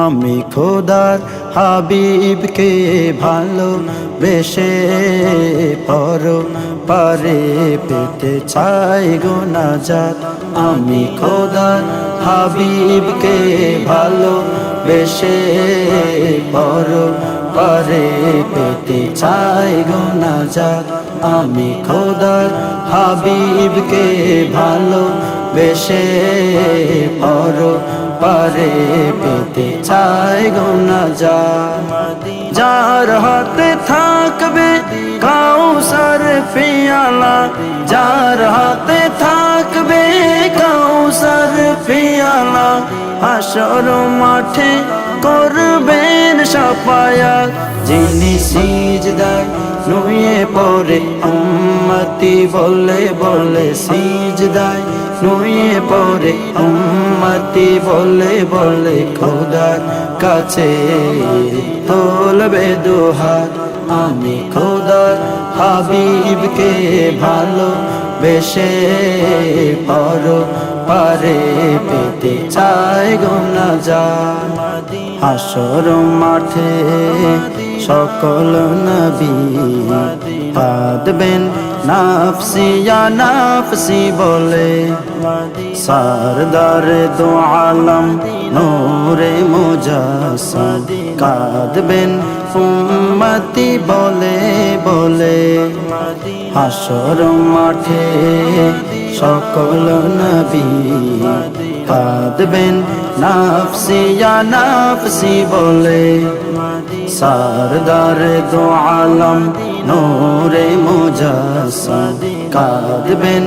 আমি খোদার হাবিবকে ভালো বেশে পর পারে পেতে চাই গো নাজাত। আমি খোদার হাবিবকে ভালো বেশে পর পারে পেতে চাই গো নাজাত। আমি খোদার হাবিবকে ভালো বেশে পর পারে পেতে চাই গো না যা। যার হাতে থাকবে কাউসার পিয়ালা যার হাতে থাকবে কাউসার পিয়ালা হাসর মাঠে করবেন সাপায়া যিনি সিজ দেয় নুয়ে পরে উম্মতি বলে বলে সিজ দেয় নুয়ে পরে উম্মতি বলে বলে খোদার কাছে তোলবে দুহাত। আমি খোদার হাবিবকে ভালো বেশে পর পারে পেতে চাই গো না যা হাসর মাঠে সকল নবী পাদবেন নাফসিয়া নাফসি বলে, সরদার দো আলম নূরে মুজাসম, কাঁদবেন উম্মতি বলে বলে। হাসর মাঠে সকল নবী কাঁদবেন নাফসিয়া নাফসি বলে। সরদার দো আলম নূরে মুজাসম কাঁদবেন,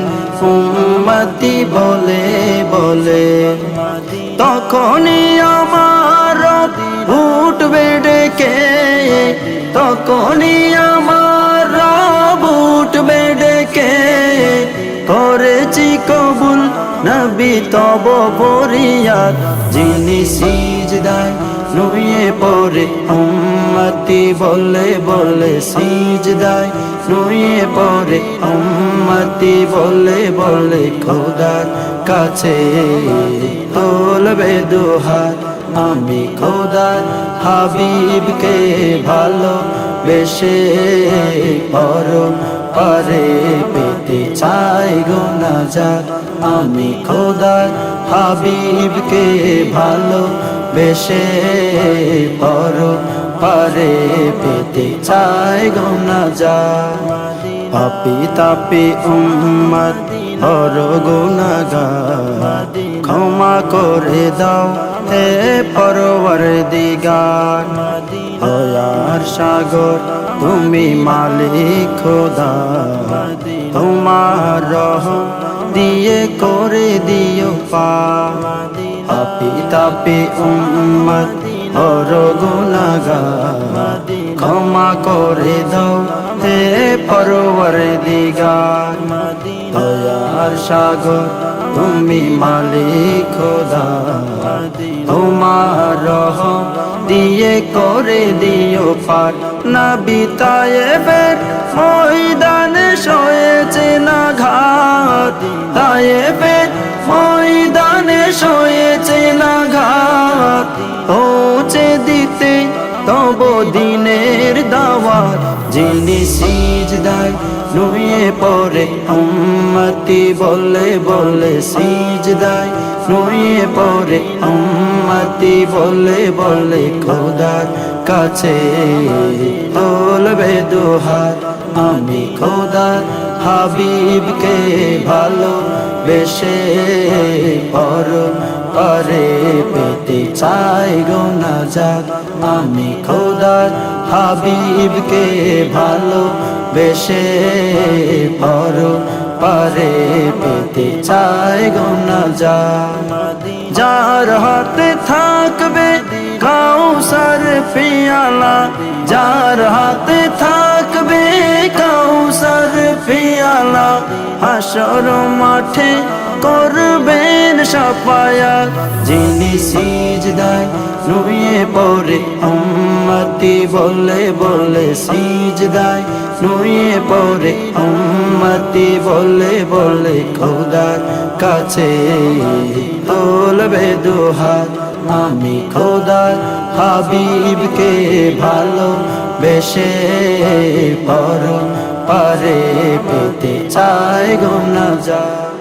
উম্মতি বলে বলে। তখনই আমার উঠবে ডেকে তখনই আমার উঠবে ডেকে করেছি কবুল নবী তব পরিয়াদ, যিনি সিজ দেয় নুয়ে পরে উম্মতি বলে বলে সিজ দেয় নুয়ে পরে উম্মতি বলে বলে খোদার কাছে তোলবে দুহাত। আমি খোদার হাবিবকে ভালো বেশে পর পারে পেতে চাই গো না যাক আমি খোদার হাবিবকে ভালো বেশে পর পারে পেতে চাই গো না যাক পাপি তাপি উম্মত হর গুনাগার ক্ষমা করে দাও হে পরবর দিগার হয়ার সাগর, তুমি মালিক খোদা। তোমার রহ দিয়ে করে দিও পা। পাপি তাপি উম্মত, হর গুনাগার। ক্ষমা করে দাও হে পরবর দিগার দয়ার সাগর, তুমি মালিক খোদা। তোমার রহ দিয়ে করে দিও পার না বিতায়ে বের ময়দানে শোয়েছে না ঘাট তায়ে বের যিনি সিজ দেয় নুয়ে পরে উম্মতি বলে বলে সিজ দেয় নুয়ে পরে উম্মতি বলে বলে খোদার কাছে তোলবে দুহাত। আমি খোদার হাবিবকে ভালো বেশে পর পারে পেতে চাই গো যাক আমি খোদার হাবিবকে ভালো বেশে পর পারে পেতে চায় গোনা যা। যার হাতে থাকবে কাউসার পিয়ালা, যার হাতে কাউসার পিয়ালা, হাসর মাঠে করবেন সাপায়া যিনি সিজ দেয় নুয়ে পরে উম্মতি বলে বলে সিজ দেয় নুয়ে পরে উম্মতি বলে বলে খোদার কাছে তোলবে দুহাত আমি খোদার হাবিবকে ভালো বেশে পর পারে পেতে চায় গো না যা।